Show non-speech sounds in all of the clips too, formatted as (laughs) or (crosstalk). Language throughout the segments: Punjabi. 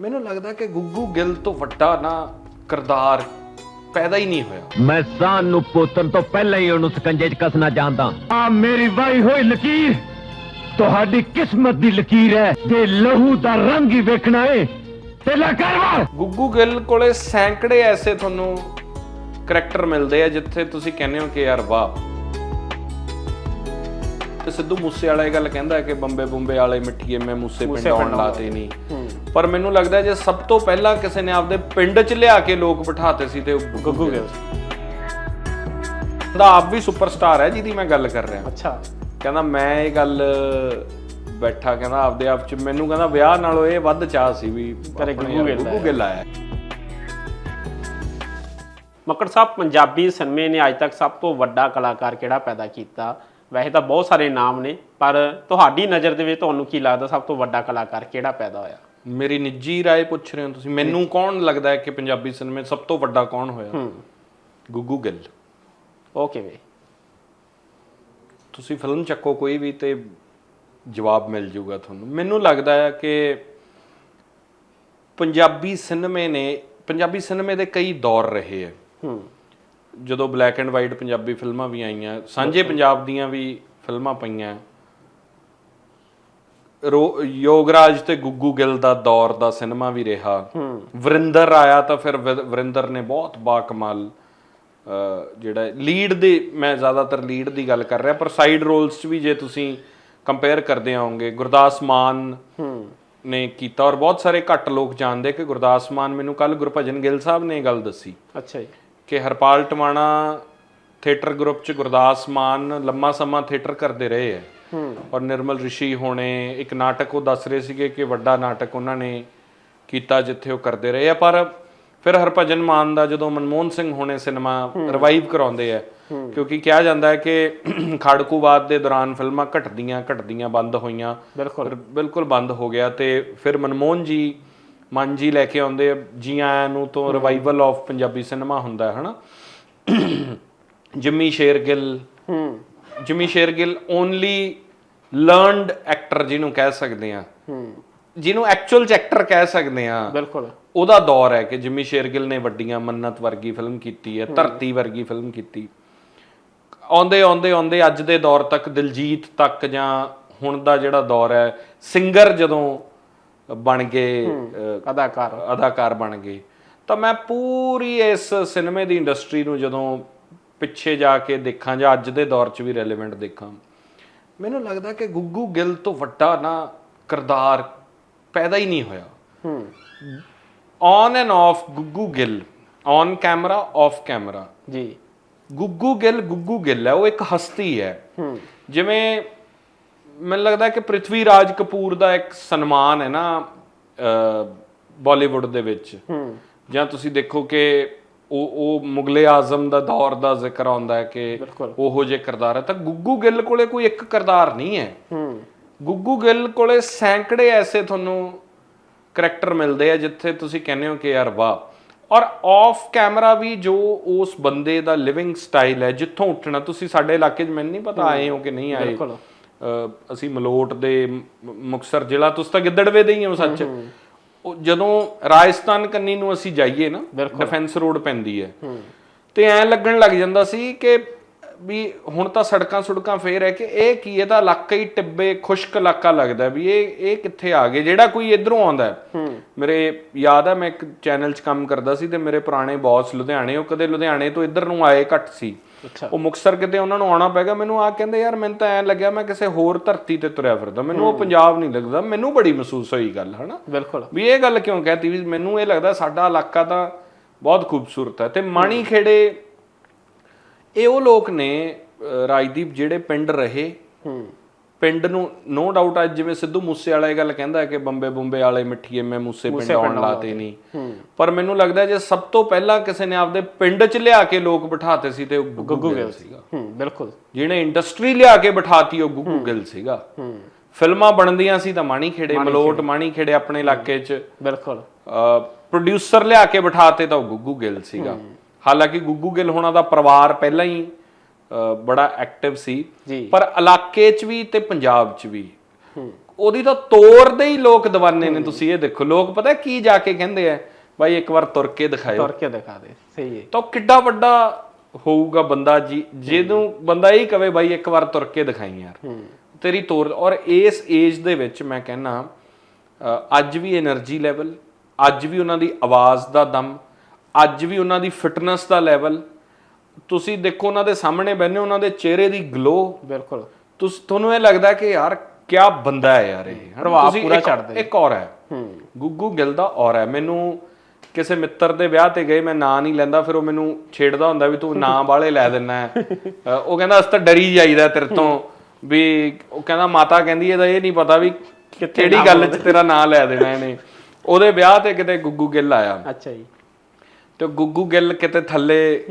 ਮੈਨੂੰ ਲੱਗਦਾ ਕਿ ਗੁੱਗੂ ਗਿੱਲ ਤੋਂ ਵੱਡਾ ਨਾ ਕਰਦਾਰ ਪੈਦਾ ਹੀ ਨਹੀਂ ਹੋਇਆ। ਮੈਂ ਸਾਨ ਨੂੰ ਪੋਤਨ ਤੋਂ ਪਹਿਲਾਂ ਹੀ ਉਹਨੂੰ ਸਕੰਜੇ 'ਚ ਕੱਸਣਾ ਜਾਣਦਾ। ਆ ਮੇਰੀ ਵਾਈ ਹੋਈ ਲਕੀਰ। ਤੁਹਾਡੀ ਕਿਸਮਤ ਦੀ ਲਕੀਰ ਹੈ ਤੇ ਲਹੂ ਦਾ ਰੰਗ ਹੀ ਵੇਖਣਾ ਏ। ਤੇ ਲੈ ਕਰਵਾ ਗੁੱਗੂ ਗਿੱਲ ਕੋਲੇ ਸੈਂਕੜੇ ਐਸੇ ਤੁਹਾਨੂੰ ਕਰੈਕਟਰ ਮਿਲਦੇ ਆ ਜਿੱਥੇ ਤੁਸੀਂ ਕਹਿੰਦੇ ਹੋ ਕਿ ਯਾਰ ਵਾਹ। ਤੇ ਸਿੱਧੂ ਮੂਸੇ ਵਾਲਾ ਇਹ ਗੱਲ ਕਹਿੰਦਾ ਹੈ ਕਿ ਬੰਬੇ ਬੰਬੇ ਵਾਲੇ ਮਿੱਠੀਏ ਮੈਂ ਮੂਸੇ ਪਿੰਡ ਆਉਣ ਲਾਤੇ ਨਹੀਂ। ਪਰ ਮੈਨੂੰ ਲੱਗਦਾ ਜੇ ਸਭ ਤੋਂ ਪਹਿਲਾਂ ਕਿਸੇ ਨੇ ਆਪਦੇ ਪਿੰਡ 'ਚ ਲਿਆ ਕੇ ਲੋਕ ਬਿਠਾਤੇ ਸੀ ਤੇ ਉਹ ਗੁੱਗੂ ਗਿੱਲ ਸੀ। ਦਾ ਆਪ ਵੀ ਸੁਪਰਸਟਾਰ ਹੈ ਜਿਹਦੀ ਮੈਂ ਗੱਲ ਕਰ ਰਿਹਾ। ਅੱਛਾ। ਕਹਿੰਦਾ ਮੈਂ ਇਹ ਗੱਲ ਬੈਠਾ ਕਹਿੰਦਾ ਆਪਦੇ ਆਪ ਚ ਮੈਨੂੰ ਕਹਿੰਦਾ ਵਿਆਹ ਨਾਲੋਂ ਇਹ ਵੱਧ ਚਾਹ ਸੀ ਵੀ ਗਿੱਲ ਗੁੱਗੂ ਗਿੱਲ ਆਇਆ। ਮੱਕੜ ਸਾਹਿਬ ਪੰਜਾਬੀ ਸਿਨੇਮੇ ਨੇ ਅੱਜ ਤੱਕ ਸਭ ਤੋਂ ਵੱਡਾ ਕਲਾਕਾਰ ਕਿਹੜਾ ਪੈਦਾ ਕੀਤਾ? ਵੈਸੇ ਤਾਂ ਬਹੁਤ ਸਾਰੇ ਨਾਮ ਨੇ ਪਰ ਤੁਹਾਡੀ ਨਜ਼ਰ ਦੇ ਵਿੱਚ ਤੁਹਾਨੂੰ ਕੀ ਲੱਗਦਾ ਸਭ ਤੋਂ ਵੱਡਾ ਕਲਾਕਾਰ ਕਿਹੜਾ ਪੈਦਾ ਹੋਇਆ? ਮੇਰੀ ਨਿੱਜੀ رائے ਪੁੱਛ ਰਹੇ ਹੋ ਤੁਸੀਂ ਮੈਨੂੰ ਕੌਣ ਲੱਗਦਾ ਹੈ ਕਿ ਪੰਜਾਬੀ ਸਿਨੇਮੇ 'ਚ ਸਭ ਤੋਂ ਵੱਡਾ ਕੌਣ ਹੋਇਆ ਹੂੰ ਗੁੱਗੂ ਗਿੱਲ ਉਹ ਕਿਵੇਂ ਤੁਸੀਂ ਫਿਲਮ ਚੱਕੋ ਕੋਈ ਵੀ ਤੇ ਜਵਾਬ ਮਿਲ ਜਾਊਗਾ ਤੁਹਾਨੂੰ ਮੈਨੂੰ ਲੱਗਦਾ ਹੈ ਕਿ ਪੰਜਾਬੀ ਸਿਨੇਮੇ ਨੇ ਪੰਜਾਬੀ ਸਿਨੇਮੇ ਦੇ ਕਈ ਦੌਰ ਰਹੇ ਹੈ ਹੂੰ ਜਦੋਂ ਬਲੈਕ ਐਂਡ ਵਾਈਟ ਪੰਜਾਬੀ ਫਿਲਮਾਂ ਵੀ ਆਈਆਂ ਸਾਂਝੇ ਪੰਜਾਬ ਦੀਆਂ ਵੀ ਫਿਲਮਾਂ ਪਈਆਂ ਰੋ- ਯੋਗਰਾਜ ਤੇ ਗੁੱਗੂ ਗਿੱਲ ਦਾ ਦੌਰ ਦਾ ਸਿਨੇਮਾ ਵੀ ਰਿਹਾ। ਵਰਿੰਦਰ ਆਇਆ ਤਾਂ ਫਿਰ ਵਰਿੰਦਰ ਨੇ ਬਹੁਤ ਬਾ ਕਮਾਲ ਜਿਹੜਾ ਲੀਡ ਦੇ ਮੈਂ ਜ਼ਿਆਦਾਤਰ ਲੀਡ ਦੀ ਗੱਲ ਕਰ ਰਿਹਾ ਪਰ ਸਾਈਡ ਰੋਲਸ 'ਚ ਵੀ ਜੇ ਤੁਸੀਂ ਕੰਪੇਅਰ ਕਰਦੇ ਆਓਗੇ ਗੁਰਦਾਸ ਮਾਨ ਨੇ ਕੀਤਾ ਔਰ ਬਹੁਤ ਸਾਰੇ ਘੱਟ ਲੋਕ ਜਾਣਦੇ ਕਿ ਗੁਰਦਾਸ ਮਾਨ ਮੈਨੂੰ ਕੱਲ ਗੁਰਭਜਨ ਗਿੱਲ ਸਾਹਿਬ ਨੇ ਇਹ ਗੱਲ ਦੱਸੀ। ਅੱਛਾ ਜੀ। ਕਿ ਹਰਪਾਲ ਟਵਾਣਾ ਥੀਏਟਰ ਗਰੁੱਪ ਚ ਗੁਰਦਾਸ ਮਾਨ ਲੰਮਾ ਸਮਾਂ ਥੀਏਟਰ ਕਰਦੇ ਰਹੇ ਹੈ। ਔਰ ਨਿਰਮਲ ਰਿਸ਼ੀ ਹੋਣੇ ਇੱਕ ਨਾਟਕ ਉਹ ਦੱਸ ਰਹੇ ਸੀਗੇ ਕਿ ਵੱਡਾ ਨਾਟਕ ਉਹਨਾਂ ਨੇ ਕੀਤਾ ਜਿੱਥੇ ਉਹ ਕਰਦੇ ਰਹੇ ਆ ਪਰ ਫਿਰ ਹਰਭਜਨ ਮਾਨ ਦਾ ਜਦੋਂ ਮਨਮੋਹਨ ਸਿੰਘ ਹੋਣੇ ਸਿਨੇਮਾ ਰਿਵਾਈਵ ਕਰਾਉਂਦੇ ਆ ਕਿਉਂਕਿ ਕਿਹਾ ਜਾਂਦਾ ਹੈ ਕਿ (clears throat) ਖਾੜਕੂਵਾਦ ਦੇ ਦੌਰਾਨ ਫਿਲਮਾਂ ਘਟਦੀਆਂ ਘਟਦੀਆਂ ਬੰਦ ਹੋਈਆਂ। ਬਿਲਕੁਲ। ਫਿਰ ਬਿਲਕੁਲ ਬੰਦ ਹੋ ਗਿਆ ਤੇ ਫਿਰ ਮਨਮੋਹਨ ਜੀ ਮਨ ਜੀ ਲੈ ਕੇ ਆਉਂਦੇ ਜੀ ਆਇਆਂ ਨੂੰ ਤੋਂ ਰਿਵਾਈਵਲ ਆਫ ਪੰਜਾਬੀ ਸਿਨੇਮਾ ਹੁੰਦਾ ਹੈ ਹਨਾ? (clears throat) ਜਿੰਮੀ ਸ਼ੇਰਗਿੱਲ ਹੂੰ। Jimmy Shergill only learned actor ਜਿਹਨੂੰ ਕਹਿ ਸਕਦੇ ਆ ਹੂੰ। ਜਿਹਨੂੰ ਐਕਚੁਅਲ ਚ ਐਕਟਰ ਕਹਿ ਸਕਦੇ ਆ ਬਿਲਕੁਲ। ਉਹਦਾ ਦੌਰ ਹੈ ਕਿ ਜਿੰਮੀ ਸ਼ੇਰਗਿੱਲ ਨੇ ਵੱਡੀਆਂ ਮੰਨਤ ਵਰਗੀ ਫਿਲਮ ਕੀਤੀ ਹੈ ਧਰਤੀ ਵਰਗੀ ਫਿਲਮ ਕੀਤੀ। ਆਉਂਦੇ ਆਉਂਦੇ ਆਉਂਦੇ ਅੱਜ ਦੇ ਦੌਰ ਤੱਕ ਦਿਲਜੀਤ ਤੱਕ ਜਾਂ ਹੁਣ ਦਾ ਜਿਹੜਾ ਦੌਰ ਹੈ ਸਿੰਗਰ ਜਦੋਂ ਬਣ ਗਏ ਅਦਾਕਾਰ। ਅਦਾਕਾਰ ਬਣ ਗਏ। ਤਾਂ ਮੈਂ ਪੂਰੀ ਇਸ ਸਿਨੇਮੇ ਦੀ ਇੰਡਸਟਰੀ ਨੂੰ ਜਦੋਂ ਪਿੱਛੇ ਜਾ ਕੇ ਦੇਖਾਂ ਜਾਂ ਅੱਜ ਦੇ ਦੌਰ 'ਚ ਵੀ ਰੈਲੇਵੈਂਟ ਦੇਖਾਂ ਮੈਨੂੰ ਲੱਗਦਾ ਕਿ ਗੁੱਗੂ ਗਿੱਲ ਤੋਂ ਵੱਡਾ ਨਾ ਕਰਦਾਰ ਪੈਦਾ ਹੀ ਨਹੀਂ ਹੋਇਆ। ਹੂੰ। On and off Guggu Gill on camera off camera ਜੀ। ਗੁੱਗੂ ਗਿੱਲ ਗੁੱਗੂ ਗਿੱਲ ਹੈ ਉਹ ਇੱਕ ਹਸਤੀ ਹੈ। ਹੂੰ। ਜਿਵੇਂ ਮੈਨੂੰ ਲੱਗਦਾ ਕਿ ਪ੍ਰਿਥਵੀ ਰਾਜ ਕਪੂਰ ਦਾ ਇੱਕ ਸਨਮਾਨ ਹੈ ਨਾ ਬਾਲੀਵੁੱਡ ਦੇ ਵਿੱਚ। ਹੂੰ। ਜਾਂ ਤੁਸੀਂ ਦੇਖੋ ਕਿ ਉਹ ਉਹ ਮੁਗਲੇ ਆਜ਼ਮ ਦਾ ਦੌਰ ਦਾ ਜ਼ਿਕਰ ਆਉਂਦਾ ਹੈ ਕਿ। ਉਹੋ ਜੇ ਕਿਰਦਾਰ ਹੈ। ਤਾਂ ਗੁੱਗੂ ਗਿੱਲ ਕੋਲੇ ਕੋਈ ਇੱਕ ਕਿਰਦਾਰ ਨਹੀਂ ਹੈ। ਹੂੰ। ਗੁੱਗੂ ਗਿੱਲ ਕੋਲੇ ਸੈਂਕੜੇ ਐਸੇ ਤੁਹਾਨੂੰ ਕਰੈਕਟਰ ਮਿਲਦੇ ਆ ਜਿੱਥੇ ਤੁਸੀਂ ਕਹਿੰਦੇ ਹੋ ਕਿ ਯਾਰ ਵਾਹ। ਔਰ ਆਫ ਕੈਮਰਾ ਵੀ ਜੋ ਉਸ ਬੰਦੇ ਦਾ ਲਿਵਿੰਗ ਸਟਾਈਲ ਹੈ ਜਿੱਥੋਂ ਉੱਠਣਾ ਤੁਸੀਂ ਸਾਡੇ ਇਲਾਕੇ 'ਚ ਮੈਨੂੰ ਨਹੀਂ ਪਤਾ ਆਏ ਹੋ ਕਿ ਨਹੀਂ ਆਏ। ਬਿਲਕੁਲ। ਅਸੀਂ ਮਲੋਟ ਦੇ ਮ- ਮੁਕਤਸਰ ਜ਼ਿਲ੍ਹਾ ਤੁਸੀਂ ਤਾਂ ਗਿੱਦੜਵੇ ਦੇ ਹੀ ਹੋ ਸੱਚ। ਉਹ ਜਦੋਂ ਰਾਜਸਥਾਨ ਕੰਨੀ ਨੂੰ ਅਸੀਂ ਜਾਈਏ ਨਾ ਡਿਫੈਂਸ ਰੋਡ ਪੈਂਦੀ ਹੈ। ਤੇ ਐ ਲੱਗਣ ਲੱਗ ਜਾਂਦਾ ਸੀ ਕਿ ਵੀ ਹੁਣ ਤਾਂ ਸੜਕਾਂ ਸੁੜਕਾਂ ਫੇਰ ਹੈ ਕਿ ਇਹ ਕੀ ਇਹਦਾ ਇਲਾਕਾ ਹੀ ਟਿੱਬੇ ਖੁਸ਼ਕ ਇਲਾਕਾ ਲੱਗਦਾ ਵੀ ਇਹ ਇਹ ਕਿੱਥੇ ਆ ਗਏ? ਜਿਹੜਾ ਕੋਈ ਇਧਰੋਂ ਆਉਂਦਾ। ਮੇਰੇ ਯਾਦ ਹੈ ਮੈਂ ਇੱਕ ਚੈਨਲ 'ਚ ਕੰਮ ਕਰਦਾ ਸੀ ਤੇ ਮੇਰੇ ਪੁਰਾਣੇ ਬੌਸ ਲੁਧਿਆਣੇ ਉਹ ਕਦੇ ਲੁਧਿਆਣੇ ਤੋਂ ਇੱਧਰ ਨੂੰ ਆਏ ਘੱਟ ਸੀ। ਉਹ ਮੁਕਤਸਰ ਕਿਤੇ ਉਹਨਾਂ ਨੂੰ ਆਉਣਾ ਪੈਗਾ ਮੈਨੂੰ ਆ ਕਹਿੰਦੇ ਯਾਰ ਮੈਨੂੰ ਤਾਂ ਐ ਲੱਗਿਆ ਮੈਂ ਕਿਸੇ ਹੋਰ ਧਰਤੀ ਤੇ ਤੁਰਿਆ ਫਿਰਦਾ। ਮੈਨੂੰ ਉਹ ਪੰਜਾਬ ਨਹੀਂ ਲੱਗਦਾ। ਮੈਨੂੰ ਬੜੀ ਮਹਿਸੂਸ ਹੋਈ ਗੱਲ ਹਨਾ? ਬਿਲਕੁਲ। ਵੀ ਇਹ ਗੱਲ ਕਿਉਂ ਕਹਿਤੀ? ਵੀ ਮੈਨੂੰ ਇਹ ਲੱਗਦਾ ਸਾਡਾ ਇਲਾਕਾ ਤਾਂ ਬਹੁਤ ਖੂਬਸੂਰਤ ਹੈ ਤੇ ਮਾਣੀ ਖੇੜੇ ਇਹ ਉਹ ਲੋਕ ਨੇ ਰਾਜਦੀਪ ਜਿਹੜੇ ਪਿੰਡ ਰਹੇ। ਹੂੰ। ਪਿੰਡ ਨੂੰ ਨੋ ਡਾਊਟ ਅੱਜ ਜਿਵੇਂ ਸਿੱਧੂ ਮੂਸੇ ਵਾਲਾ ਇਹ ਗੱਲ ਕਹਿੰਦਾ ਕਿ ਬੰਬੇ ਬੰਬੇ ਵਾਲੇ ਮਿੱਠੀਏ ਮੈਂ ਮੂਸੇ ਪਿੰਡ ਆਉਣ ਲਾਤੇ ਨਹੀਂ। ਪਰ ਮੈਨੂੰ ਲੱਗਦਾ ਜੇ ਸਭ ਤੋਂ ਪਹਿਲਾਂ ਕਿਸੇ ਨੇ ਆਪਦੇ ਪਿੰਡ 'ਚ ਲਿਆ ਕੇ ਲੋਕ ਬਿਠਾਤੇ ਸੀ ਤੇ ਉਹ ਗੁੱਗੂ ਗਿੱਲ ਸੀਗਾ। ਹੂੰ ਬਿਲਕੁਲ। ਜਿਹਨੇ ਇੰਡਸਟਰੀ ਲਿਆ ਕੇ ਬਿਠਾਤੀ ਉਹ ਗੁੱਗੂ ਗਿੱਲ ਸੀਗਾ। ਹੂੰ। ਫਿਲਮਾਂ ਬਣਦੀਆਂ ਸੀ ਤਾਂ ਮਾਣੀ ਖੇੜੇ ਮਲੋਟ ਮਾਣੀ ਖੇੜੇ ਆਪਣੇ ਇਲਾਕੇ 'ਚ। ਬਿਲਕੁਲ। ਪ੍ਰੋਡਿਊਸਰ ਲਿਆ ਕੇ ਬਿਠਾਤੇ ਤਾਂ ਉਹ ਗੁੱਗੂ ਗਿੱਲ ਸੀਗਾ। ਹਾਲਾਂਕਿ ਗੁੱਗੂ ਗਿੱਲ ਹੋਣਾ ਦਾ ਪਰਿਵਾਰ ਪਹਿਲਾਂ ਹੀ ਬੜਾ ਐਕਟਿਵ ਸੀ। ਪਰ ਇਲਾਕੇ 'ਚ ਵੀ ਤੇ ਪੰਜਾਬ 'ਚ ਵੀ। ਉਹਦੀ ਤਾਂ ਤੋਰ ਦੇ ਹੀ ਲੋਕ دیਵਾਨੇ ਨੇ ਤੁਸੀਂ ਇਹ ਦੇਖੋ। ਲੋਕ ਪਤਾ ਕੀ ਜਾ ਕੇ ਕਹਿੰਦੇ ਆ ਬਾਈ ਇੱਕ ਵਾਰ ਤੁਰ ਕੇ ਦਿਖਾਇਓ। ਤੁਰ ਕੇ ਦਿਖਾ ਦੇ ਸਹੀ ਹੈ। ਤਾਂ ਕਿੱਡਾ ਵੱਡਾ ਹੋਊਗਾ ਬੰਦਾ ਜੀ ਜਿਹਨੂੰ ਬੰਦਾ ਇਹ ਕਵੇ ਬਾਈ ਇੱਕ ਵਾਰ ਤੁਰ ਕੇ ਦਿਖਾਈ ਯਾਰ। ਤੇਰੀ ਤੋਰ ਔਰ ਇਸ ਏਜ ਦੇ ਵਿੱਚ ਮੈਂ ਕਹਿੰਨਾ ਅੱਜ ਵੀ એનર્ਜੀ ਲੈਵਲ ਅੱਜ ਵੀ ਉਹਨਾਂ ਦੀ ਆਵਾਜ਼ ਦਾ ਦਮ ਅੱਜ ਵੀ ਉਹਨਾਂ ਦੀ ਫਿਟਨੈਸ ਦਾ ਲੈਵਲ ਤੁਸੀਂ ਦੇਖੋ ਉਹਨਾਂ ਦੇ ਸਾਹਮਣੇ ਬੈਠੇ ਉਹਨਾਂ ਦੇ ਚਿਹਰੇ ਦੀ ਗਲੋ ਬਿਲਕੁਲ। ਤੁਸੀਂ ਤੁਹਾਨੂੰ ਇਹ ਲੱਗਦਾ ਕਿ ਯਾਰ ਕਿਆ ਬੰਦਾ ਹੈ ਯਾਰ ਇਹ? ਪ੍ਰਭਾਵ ਪੂਰਾ ਛੱਡਦੇ। ਇੱਕ ਔਰ ਹੈ। ਗੁੱਗੂ ਗਿੱਲ ਦਾ ਔਰ ਹੈ। ਮੈਨੂੰ ਕਿਸੇ ਮਿੱਤਰ ਦੇ ਵਿਆਹ ਤੇ ਗਏ ਮੈਂ ਨਾਂ ਨਹੀਂ ਲੈਂਦਾ ਫਿਰ ਉਹ ਮੈਨੂੰ ਛੇੜਦਾ ਹੁੰਦਾ ਵੀ ਤੂੰ ਨਾਂ ਵਾਲੇ ਲੈ ਦਿੰਨਾ ਉਹ ਕਹਿੰਦਾ ਅਸੀਂ ਤਾਂ ਡਰੀ ਜਾਈਦਾ ਤੇਰੇ ਤੋਂ ਵੀ ਉਹ ਕਹਿੰਦਾ ਮਾਤਾ ਕਹਿੰਦੀ ਇਹਦਾ ਇਹ ਨਹੀਂ ਪਤਾ ਵੀ ਕਿਹੜੀ ਗੱਲ 'ਚ ਤੇਰਾ ਨਾਂ ਲੈ ਦੇਣਾ ਇਹਨੇ। ਉਹਦੇ ਵਿਆਹ ਤੇ ਕਿਤੇ ਗੁੱਗੂ ਗਿੱਲ ਆਇਆ। ਅੱਛਾ ਜੀ। ਤੇ ਗੁੱਗੂ ਗਿੱਲ ਕਿਤੇ ਥੱਲੇ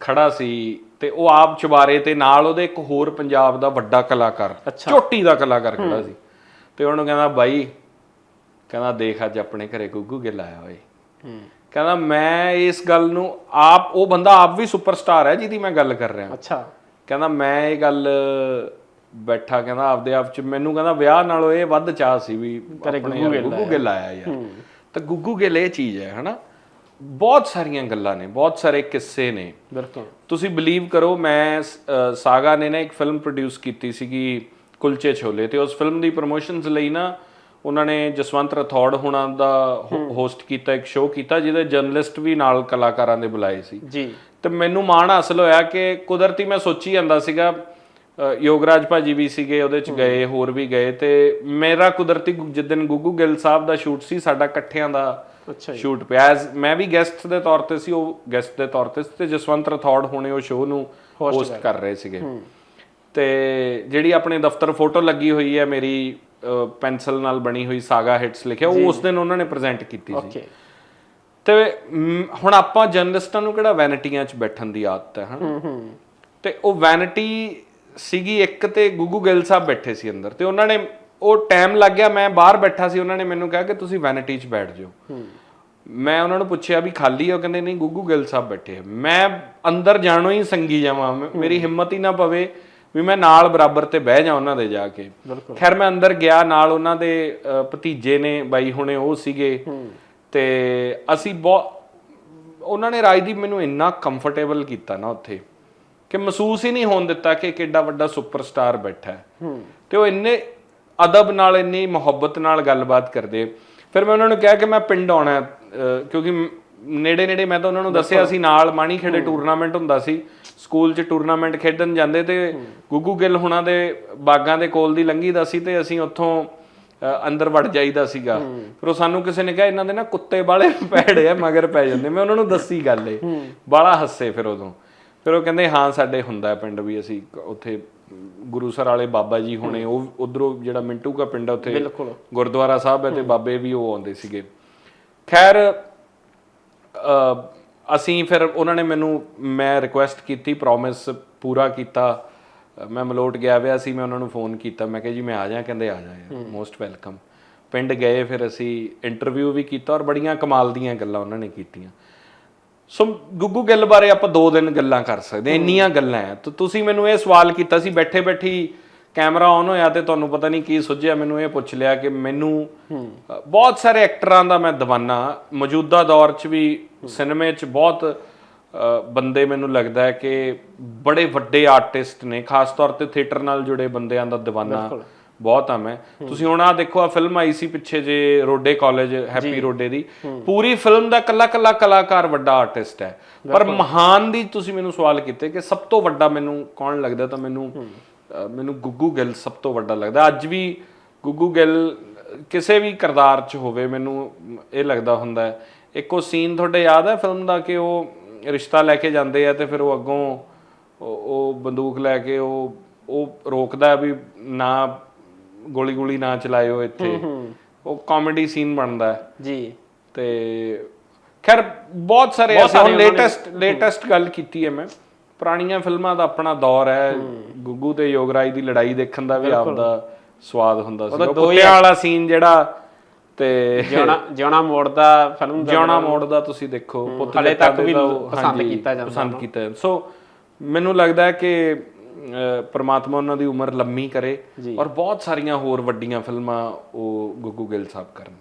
ਖੜਾ ਸੀ ਤੇ ਉਹ ਆਪ ਚੁਬਾਰੇ ਤੇ ਨਾਲ ਉਹਦੇ ਇੱਕ ਹੋਰ ਪੰਜਾਬ ਦਾ ਵੱਡਾ ਕਲਾਕਾਰ ਝੋਟੀ ਦਾ ਕਲਾਕਾਰ ਖੜਾ ਸੀ। ਤੇ ਉਹਨੂੰ ਕਹਿੰਦਾ ਬਾਈ ਕਹਿੰਦਾ ਦੇਖ ਅੱਜ ਆਪਣੇ ਘਰੇ ਗੁੱਗੂ ਗਿੱਲ ਆਇਆ ਓਏ। ਕਹਿੰਦਾ ਮੈਂ ਇਸ ਗੱਲ ਨੂੰ ਆਪ ਉਹ ਬੰਦਾ ਆਪ ਵੀ ਸੁਪਰਸਟਾਰ ਹੈ ਜਿਹਦੀ ਮੈਂ ਗੱਲ ਕਰ ਰਿਹਾ। ਅੱਛਾ। ਕਹਿੰਦਾ ਮੈਂ ਇਹ ਗੱਲ ਬੈਠਾ ਕਹਿੰਦਾ ਆਪਦੇ ਆਪ ਚ ਮੈਨੂੰ ਕਹਿੰਦਾ ਵਿਆਹ ਨਾਲੋਂ ਇਹ ਵੱਧ ਚਾਹ ਸੀ ਵੀ ਆਪਣੇ ਗੁੱਗੂ ਗਿੱਲ ਆਇਆ। ਯਾਰ। ਤਾਂ ਗੁੱਗੂ ਗਿੱਲ ਇਹ ਚੀਜ਼ ਹੈ ਹਨਾ? ਬਹੁਤ ਸਾਰੀਆਂ ਗੱਲਾਂ ਨੇ ਬਹੁਤ ਸਾਰੇ ਕਿੱਸੇ ਨੇ। ਬਿਲਕੁਲ। ਤੁਸੀਂ ਬਲੀਵ ਕਰੋ ਮੈਂ ਸਾਗਾ ਨੇ ਨਾ ਇੱਕ ਫਿਲਮ ਪ੍ਰੋਡਿਊਸ ਕੀਤੀ ਸੀਗੀ ਕੁਲਚੇ ਛੋਲੇ ਤੇ ਉਸ ਫਿਲਮ ਦੀ ਪ੍ਰੋਮੋਸ਼ਨਸ ਲਈ ਨਾ ਉਹਨਾਂ ਨੇ ਜਸਵੰਤ ਰਥੌੜ ਹੁਣਾਂ ਦਾ ਹੋਸਟ ਕੀਤਾ ਇੱਕ ਸ਼ੋਅ ਕੀਤਾ ਜਿਹਦੇ ਜਰਨਲਿਸਟ ਵੀ ਨਾਲ ਕਲਾਕਾਰਾਂ ਦੇ ਬੁਲਾਏ ਸੀ। ਜੀ। ਤੇ ਮੈਨੂੰ ਮਾਣ ਹਾਸਲ ਹੋਇਆ ਕਿ ਕੁਦਰਤੀ ਮੈਂ ਸੋਚੀ ਜਾਂਦਾ ਸੀਗਾ ਯੋਗਰਾਜ ਭਾਜੀ ਵੀ ਸੀਗੇ ਉਹਦੇ ਚ ਗਏ ਹੋਰ ਵੀ ਗਏ ਤੇ ਮੇਰਾ ਕੁਦਰਤੀ ਜਿੱਦਣ ਗੁੱਗੂ ਗਿੱਲ ਸਾਹਿਬ ਦਾ ਸ਼ੂਟ ਸੀ ਸਾਡਾ ਇਕੱਠਿਆਂ ਦਾ ਅੱਛਾ ਸ਼ੂਟ ਪਿਆ। ਮੈਂ ਵੀ ਗੈਸਟ ਦੇ ਤੌਰ ਤੇ ਸੀ ਉਹ ਗੈਸਟ ਦੇ ਤੌਰ ਤੇ ਸੀ ਤੇ ਜਸਵੰਤ ਰਥੌੜ ਹੋਣੇ ਉਹ ਸ਼ੋਅ ਨੂੰ ਹੋਸਟ ਕਰ ਰਹੇ। ਸੀਗੇ। ਤੇ ਜਿਹੜੀ ਆਪਣੇ ਦਫ਼ਤਰ ਫੋਟੋ ਲੱਗੀ ਹੋਈ ਹੈ ਮੇਰੀ ਪੈਨਸਲ ਨਾਲ ਬਣੀ ਹੋਈ ਸਾਗਾ ਹਿੱਟਸ ਲਿਖਿਆ ਉਹ ਉਸ ਦਿਨ ਉਹਨਾਂ ਨੇ ਪ੍ਰੈਜ਼ੈਂਟ ਕੀਤੀ ਸੀ। ਤੇ ਹੁਣ ਆਪਾਂ ਜਰਨਲਿਸਟਾਂ ਨੂੰ ਕਿਹੜਾ ਵੈਨਿਟੀਆਂ 'ਚ ਬੈਠਣ ਦੀ ਆਦਤ ਹੈ ਹਨਾ? ਤੇ ਉਹ ਵੈਨਿਟੀ ਸੀਗੀ ਇੱਕ ਤੇ ਗੁੱਗੂ ਗਿੱਲ ਸਾਹਿਬ ਬੈਠੇ ਸੀ ਅੰਦਰ ਤੇ ਉਹਨਾਂ ਨੇ ਉਹ ਟਾਈਮ ਲੱਗ ਗਿਆ ਮੈਂ ਬਾਹਰ ਬੈਠਾ ਸੀ ਉਹਨਾਂ ਨੇ ਮੈਨੂੰ ਕਿਹਾ ਕਿ ਤੁਸੀਂ ਵੈਨਿਟੀ 'ਚ ਬੈਠ ਜਾਓ। ਮੈਂ ਉਹਨਾਂ ਨੂੰ ਪੁੱਛਿਆ ਵੀ ਖਾਲੀ ਆ ਉਹ ਕਹਿੰਦੇ ਨਹੀਂ ਗੁੱਗੂ ਗਿੱਲ ਸਾਹਿਬ ਬੈਠੇ ਮੈਂ ਅੰਦਰ ਜਾਣੋ ਹੀ ਸੰਗੀ ਜਾਵਾਂ ਮੇਰੀ ਹਿੰਮਤ ਹੀ ਨਾ ਪਵੇ ਵੀ ਮੈਂ ਨਾਲ ਬਰਾਬਰ ਤੇ ਬਹਿ ਜਾ ਉਹਨਾਂ ਦੇ ਜਾ ਕੇ। ਖੈਰ ਮੈਂ ਅੰਦਰ ਗਿਆ ਨਾਲ ਉਹਨਾਂ ਦੇ ਭਤੀਜੇ ਨੇ ਬਾਈ ਹੁਣੇ ਉਹ ਸੀਗੇ। ਤੇ ਅਸੀਂ ਬਹੁਤ ਉਹਨਾਂ ਨੇ ਰਾਜਦੀਪ ਮੈਨੂੰ ਇੰਨਾ ਕੰਫਰਟੇਬਲ ਕੀਤਾ ਨਾ ਉੱਥੇ। ਕਿ ਮਹਿਸੂਸ ਹੀ ਨਹੀਂ ਹੋਣ ਦਿੱਤਾ ਕਿ ਕਿੱਡਾ ਵੱਡਾ ਸੁਪਰਸਟਾਰ ਬੈਠਾ ਹੈ। ਤੇ ਉਹ ਇੰਨੇ ਅਦਬ ਨਾਲ ਇੰਨੀ ਮੁਹੱਬਤ ਨਾਲ ਗੱਲਬਾਤ ਕਰਦੇ। ਫਿਰ ਮੈਂ ਉਹਨਾਂ ਨੂੰ ਕਿਹਾ ਕਿ ਮੈਂ ਪਿੰਡ ਆਉਣਾ ਕਿਉਂਕਿ ਨੇੜੇ ਨੇੜੇ ਮੈਂ ਤਾਂ ਉਹਨਾਂ ਨੂੰ ਦੱਸਿਆ ਸੀ ਨਾਲ ਮਾਣੀ ਖੇੜੇ ਟੂਰਨਾਮੈਂਟ ਹੁੰਦਾ ਸੀ। ਸਕੂਲ 'ਚ ਟੂਰਨਾਮੈਂਟ ਖੇਡਣ ਜਾਂਦੇ ਤੇ ਗੁੱਗੂ ਗਿੱਲ ਹੁਣਾਂ ਦੇ ਬਾਗਾਂ ਦੇ ਕੋਲ ਦੀ ਲੰਘੀ ਦਾ ਸੀ ਤੇ ਅਸੀਂ ਉੱਥੋਂ ਅੰਦਰ ਵੜ ਜਾਈਦਾ ਸੀਗਾ। ਫਿਰ ਉਹ ਸਾਨੂੰ ਕਿਸੇ ਨੇ ਕਿਹਾ ਇਹਨਾਂ ਦੇ ਨਾ ਕੁੱਤੇ ਬਾਲੇ ਪੈੜੇ (laughs) ਆ ਮਗਰ ਪੈ ਜਾਂਦੇ। ਮੈਂ ਉਹਨਾਂ ਨੂੰ ਦੱਸੀ ਗੱਲ ਏ। ਬਾਲਾ ਹੱਸੇ ਫਿਰ ਉਦੋਂ। ਫਿਰ ਉਹ ਕਹਿੰਦੇ ਹਾਂ ਸਾਡੇ ਹੁੰਦਾ ਪਿੰਡ ਵੀ ਅਸੀਂ ਉੱਥੇ ਗੁਰੂਸਰ ਵਾਲੇ ਬਾਬਾ ਜੀ ਹੋਣੇ ਉਹ ਉਧਰੋਂ ਜਿਹੜਾ ਮਿੰਟੂ ਦਾ ਪਿੰਡ ਉੱਥੇ। ਗੁਰਦੁਆਰਾ ਸਾਹਿਬ ਹੈ ਤੇ ਬਾਬੇ ਵੀ ਉਹ ਆਉਂਦੇ ਸੀਗੇ। ਖੈਰ ਅਸੀਂ ਫਿਰ ਉਹਨਾਂ ਨੇ ਮੈਨੂੰ ਮੈਂ ਰਿਕੁਐਸਟ ਕੀਤੀ ਪ੍ਰੋਮਿਸ ਪੂਰਾ ਕੀਤਾ। ਮੈਂ ਮਲੋਟ ਗਿਆ ਹੋਇਆ ਸੀ ਮੈਂ ਉਹਨਾਂ ਨੂੰ ਫੋਨ ਕੀਤਾ। ਮੈਂ ਕਿਹਾ ਜੀ ਮੈਂ ਆ ਜਾ ਕਹਿੰਦੇ ਆ ਜਾ ਮੋਸਟ ਵੈਲਕਮ ਪਿੰਡ ਗਏ ਫਿਰ ਅਸੀਂ ਇੰਟਰਵਿਊ ਵੀ ਕੀਤਾ ਔਰ ਬੜੀਆਂ ਕਮਾਲ ਦੀਆਂ ਗੱਲਾਂ ਉਹਨਾਂ ਨੇ ਕੀਤੀਆਂ। ਸੋ ਗੁੱਗੂ ਗਿੱਲ ਬਾਰੇ ਆਪਾਂ ਦੋ ਦਿਨ ਗੱਲਾਂ ਕਰ ਸਕਦੇ ਇੰਨੀਆਂ ਗੱਲਾਂ ਹੈ। ਤਾਂ ਤੁਸੀਂ ਮੈਨੂੰ ਇਹ ਸਵਾਲ ਕੀਤਾ ਸੀ ਬੈਠੇ ਬੈਠੀ ਕੈਮਰਾ ਆਨ ਹੋਇਆ ਤੇ ਤੁਹਾਨੂੰ ਪਤਾ ਨਹੀਂ ਕੀ ਸੁਝਿਆ ਮੈਨੂੰ ਇਹ ਪੁੱਛ ਲਿਆ ਕਿ ਮੈਨੂੰ ਬਹੁਤ ਸਾਰੇ ਐਕਟਰਾਂ ਦਾ ਮੈਂ ਦਵਾਨਾ। ਮੌਜੂਦਾ ਦੌਰ 'ਚ ਵੀ ਸਿਨੇਮੇ 'ਚ ਬਹੁਤ ਬੰਦੇ ਮੈਨੂੰ ਲੱਗਦਾ ਕਿ ਬੜੇ ਵੱਡੇ ਆਰਟਿਸਟ ਨੇ ਖਾਸ ਤੌਰ ਤੇ ਥੀਏਟਰ ਨਾਲ ਜੁੜੇ ਬੰਦਿਆਂ ਦਾ ਦਵਾਨਾ। ਬਹੁਤ ਆ ਮੈਂ ਤੁਸੀਂ ਹੁਣ ਆ ਦੇਖੋ ਆ ਫਿਲਮ ਆਈ ਸੀ ਪਿੱਛੇ ਜੇ ਰੋਡੇ ਕਾਲਜ ਹੈਪੀ ਰੋਡੇ ਦੀ। ਪੂਰੀ ਫਿਲਮ ਦਾ ਕੱਲਾ ਕੱਲਾ ਕਲਾਕਾਰ ਵੱਡਾ ਆਰਟਿਸਟ ਹੈ। ਪਰ ਮਹਾਨ ਦੀ ਤੁਸੀਂ ਮੈਨੂੰ ਸਵਾਲ ਕੀਤੇ ਕਿ ਸਭ ਤੋਂ ਵੱਡਾ ਮੈਨੂੰ ਕੌਣ ਲੱਗਦਾ ਤਾਂ ਮੈਨੂੰ ਮੈਨੂੰ ਗੁੱਗੂ ਗਿੱਲ ਸਭ ਤੋਂ ਵੱਡਾ ਲੱਗਦਾ। ਅੱਜ ਵੀ ਗੁੱਗੂ ਗਿੱਲ ਕਿਸੇ ਵੀ ਕਿਰਦਾਰ 'ਚ ਹੋਵੇ ਮੈਨੂੰ ਇਹ ਲੱਗਦਾ ਹੁੰਦਾ ਹੈ। ਇੱਕ ਉਹ ਸੀਨ ਤੁਹਾਡੇ ਯਾਦ ਹੈ ਫਿਲਮ ਦਾ ਕਿ ਉਹ ਰਿਸ਼ਤਾ ਲੈ ਕੇ ਜਾਂਦੇ ਆ ਤੇ ਫਿਰ ਉਹ ਅੱਗੋਂ ਉਹ ਬੰਦੂਕ ਲੈ ਕੇ ਉਹ ਉਹ ਰੋਕਦਾ ਵੀ ਨਾ ਗੋਲੀ ਗੋਲੀ ਨਾ ਚਲਾਇਓ ਇੱਥੇ। ਉਹ ਕਾਮੇਡੀ ਸੀਨ ਬਣਦਾ ਹੈ। ਜੀ। ਤੇ ਖੈਰ ਬਹੁਤ ਸਾਰੇ ਐਸੇ ਹੁਣ ਲੇਟੈਸਟ ਲੇਟੈਸਟ ਗੱਲ ਕੀਤੀ ਹੈ ਮੈਂ। ਪੁਰਾਣੀਆਂ ਫਿਲਮਾਂ ਦਾ ਆਪਣਾ ਦੌਰ ਹੈ। ਗੁੱਗੂ ਤੇ ਯੋਗਰਾਜ ਦੀ ਲੜਾਈ ਦੇਖਣ ਦਾ ਵੀ ਆਪਦਾ ਸਵਾਦ ਹੁੰਦਾ ਸੀ। ਉਹ ਕੁੱਤਿਆਂ ਵਾਲਾ ਸੀਨ ਜਿਹੜਾ ਤੇ ਜਿਉਣਾ ਜਿਉਣਾ ਮੋੜ ਦਾ ਫਿਲਮ ਦਾ ਜਿਉਣਾ ਮੋੜ ਦਾ ਤੁਸੀਂ ਦੇਖੋ। ਪੁੱਤ ਹਲੇ ਤੱਕ ਵੀ ਪਸੰਦ ਕੀਤਾ ਜਾਂਦਾ ਪਸੰਦ ਕੀਤਾ। ਸੋ ਮੈਨੂੰ ਲੱਗਦਾ ਹੈ ਕਿ ਪ੍ਰਮਾਤਮਾ ਉਹਨਾਂ ਦੀ ਉਮਰ ਲੰਮੀ ਕਰੇ ਔਰ ਬਹੁਤ ਸਾਰੀਆਂ ਹੋਰ ਵੱਡੀਆਂ ਫਿਲਮਾਂ ਉਹ ਗੁੱਗੂ ਗਿੱਲ ਸਾਹਿਬ ਕਰਨ।